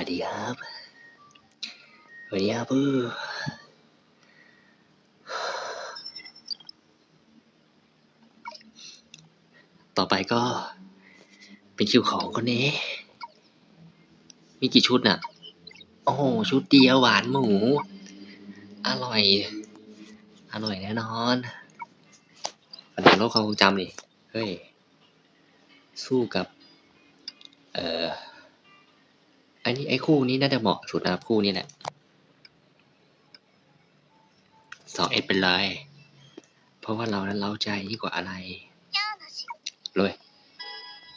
วัสดีครับสวัสดีครับเออต่อไปก็เป็นคิวของคนนี้ มีกี่ชุดน่ะ โอ้โห ชุดเดียวหวานหมู อร่อย อร่อยแน่นอนปัญหาโลกความทรงจำดิเฮ้ย สู้กับ เอ่อ อันนี้ไอ้คู่นี้น่าจะเหมาะสุดนะครับคู่นี้แหละสองเอ็ดเป็นเลยเพราะว่าเรานั้นเล้าใจยิ่งกว่าอะไรเลย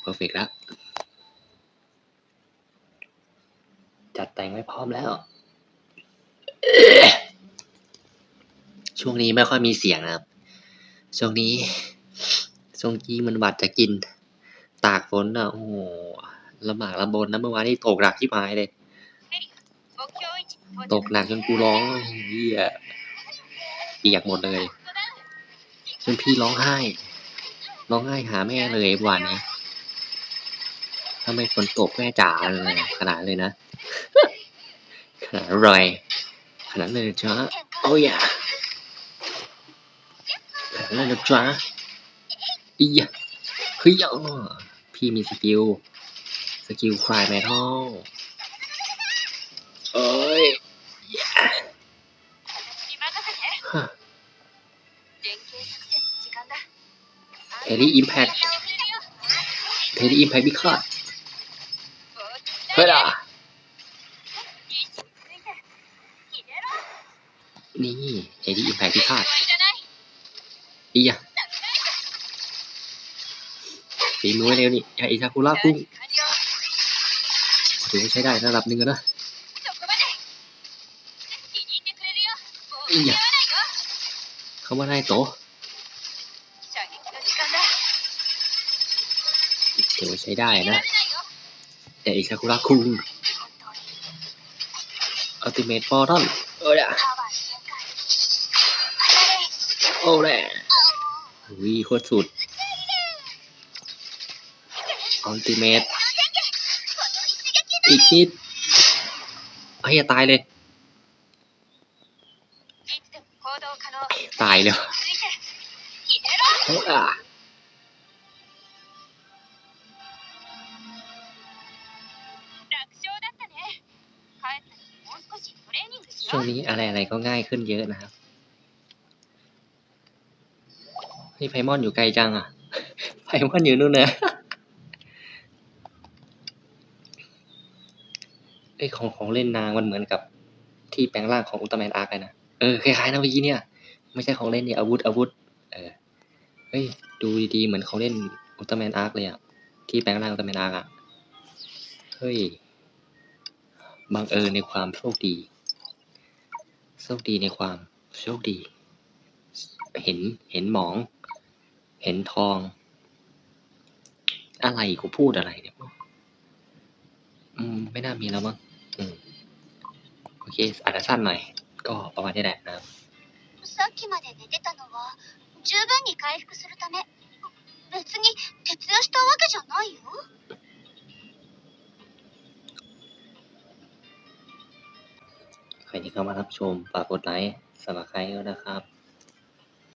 เพอร์เฟกแล้ว จัดแต่งไว้พร้อมแล้ว ช่วงนี้ไม่ค่อยมีเสียงนะครับ ช่วงนี้ช่วงนี้มันหวัดจะกิน ตากฝนอะ โอ้โห ลำบากลำบนนะเมื่อวานนี้ตกหนักที่ไม้เลย ตกหนักจนกูร้องเฮียเปียกหมดเลยจนพี่ร้องไห้ ร้องไห้หาแม่เลยเมื่อวานนี้ถ้าไมฝนตกแม่จ๋าเลยขนาดเลยนะ ขนาดอะไรขนาดเลยจ้าโอ้ยอะขนาดเลยจ้าอียะเฮ้ยเอาพี่มีสกิล กิลคลายแมทัลเอ้ยฮะเทลี่อิมแพคเทลี่อิมแพคพิฆาตเฮ้ยล่ะนี่เทลี่อิมแพคพิฆาตอียะฝีมือไว้เร็วนี่ยาอิซากุระกุ้ง ถือว่าใช้ได้ระดับหนึ่งแล้วนะอียะเขาว่าได้โตะถือว่าใช้ได้นะยาอิซากุระกุ้งอัลติเมทฟอร์ดอนเอ้ยอะโอ้แหละวิโคตรสุดอัลติเมท อีกนิดเฮ้ยตายเลย ตายเลยอะช่วงนี้อะไรอะไรก็ง่ายขึ้นเยอะนะครับเฮ้ยไพมอนอยู่ไกลจังอะ ไพมอนอยู่นู่นนะ ไอยของของเล่นนางมันเหมือนกับที่แปลงร่างของอุลตร้าแมนอาร์คเลยนะเออคล้ายๆนะเมื่อกี้เนี่ย ไม่ใช่ของเล่นเนี่ยอาวุธอาวุธเออเฮ้ยดูดีๆเหมือนของเล่นอุลตร้าแมนอาร์คเลยอะที่แปลงร่างอุลตร้าแมนอาร์คอะเฮ้ยบังเอิญในความโชคดีโชคดีในความโชคดี เห็นเห็นหมอง เห็นทอง อะไรกูพูดอะไรเนี่ยอืมไม่น่ามีแล้วมั้ง โอเค อาจจะสั้นหน่อย ก็ประมาณนี้แหละนะครับ さっきまで寝てたのは十分に回復するため別に徹夜したわけじゃないよ ใครที่เข้ามารับชมฝากกดไลค์สมัครใครด้วยนะครับ